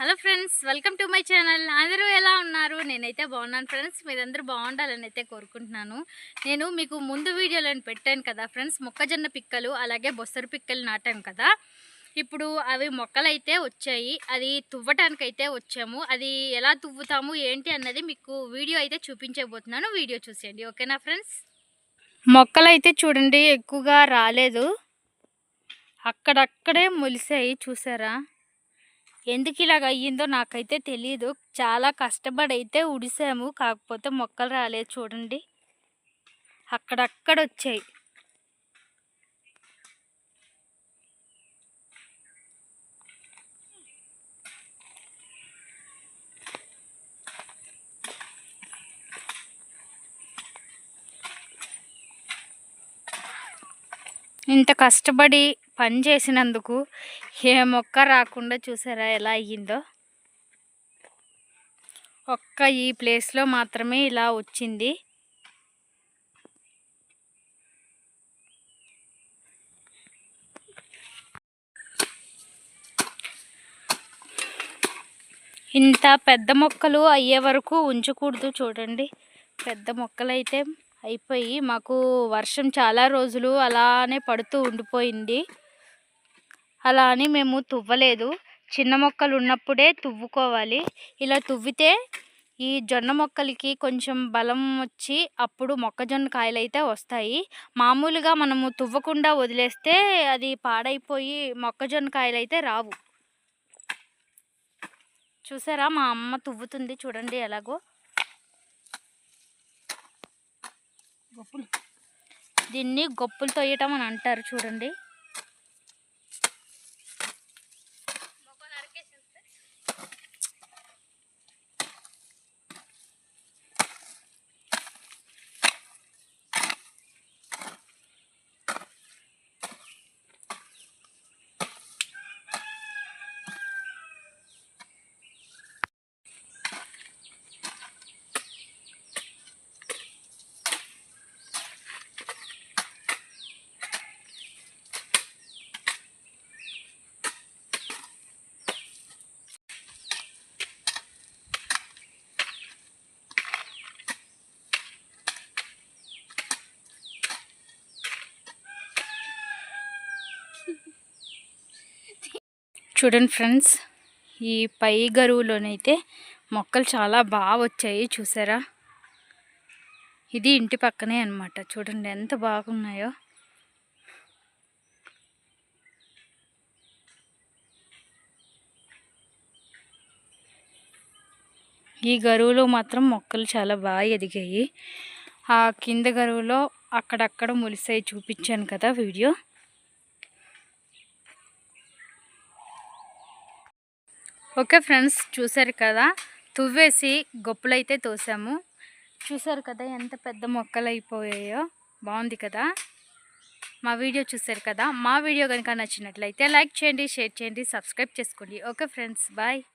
Hello friends welcome to my channel. అందరూ ఎలా ఉన్నారు? నేనైతే బాగున్నాను ఫ్రెండ్స్. మీరందరూ బాగుండాలని అయితే కోరుకుంటున్నాను. నేను మీకు ముందు వీడియోలో పెట్టాను కదా ఫ్రెండ్స్. మొక్కజొన్న పిక్కలు అలాగే బొసరు పిక్కలు నాటాను కదా. ఇప్పుడు అవి మొక్కలైతే వచ్చాయి. అది తువ్వటానికి అయితే వచ్చాము. అది ఎలా తువ్వుతాము ఏంటి అన్నది మీకు వీడియో అయితే చూపించబోతున్నాను. వీడియో చూసేయండి. ఓకేనా ఫ్రెండ్స్? మొక్కలైతే చూడండి ఎక్కువగా రాలేదు. అక్కడక్కడే మొలిసాయి చూసారా? ఎందుకు ఇలాగ అయ్యిందో నాకైతే తెలియదు చాలా కష్టపడి అయితే ఉడిసాము కాకపోతే మొక్కలు రాలేదు చూడండి. అక్కడక్కడ వచ్చాయి ఇంత కష్టపడి పని చేసినందుకు ఏ మొక్క రాకుండా చూసారా ఎలా అయ్యిందో? ఒక్క ఈ ప్లేస్లో మాత్రమే ఇలా వచ్చింది. ఇంత పెద్ద మొక్కలు అయ్యే వరకు ఉంచకూడదు చూడండి. పెద్ద మొక్కలైతే అయిపోయి మాకు వర్షం చాలా రోజులు అలానే పడుతూ ఉండిపోయింది. అలా అని మేము తువ్వలేదు. చిన్న మొక్కలు ఉన్నప్పుడే తువ్వుకోవాలి. ఇలా తువ్వితే ఈ జొన్న మొక్కలకి కొంచెం బలం వచ్చి అప్పుడు మొక్కజొన్న కాయలు అయితే వస్తాయి. మామూలుగా మనము తువ్వకుండా వదిలేస్తే అది పాడైపోయి మొక్కజొన్న కాయలు అయితే రావు. చూసారా? మా అమ్మ తువ్వుతుంది చూడండి ఎలాగో. దీన్ని గొప్పులు తొయ్యటం అని అంటారు చూడండి. చూడండి ఫ్రెండ్స్ ఈ పై గరువులోనైతే మొక్కలు చాలా బాగా వచ్చాయి చూసారా? ఇది ఇంటి పక్కనే అనమాట చూడండి ఎంత బాగున్నాయో. ఈ గరువులో మాత్రం మొక్కలు చాలా బాగా ఎదిగాయి. ఆ కింద గరువులో అక్కడక్కడ ములిసాయి చూపించాను కదా వీడియో. ఓకే ఫ్రెండ్స్ చూసారు కదా తువ్వేసి గొప్పలైతే తోసాము. చూసారు కదా ఎంత పెద్ద మొక్కలు అయిపోయాయో బాగుంది కదా? మా వీడియో చూసారు కదా? మా వీడియో కనుక నచ్చినట్లయితే లైక్ చేయండి షేర్ చేయండి సబ్స్క్రైబ్ చేసుకోండి. Okay friends bye.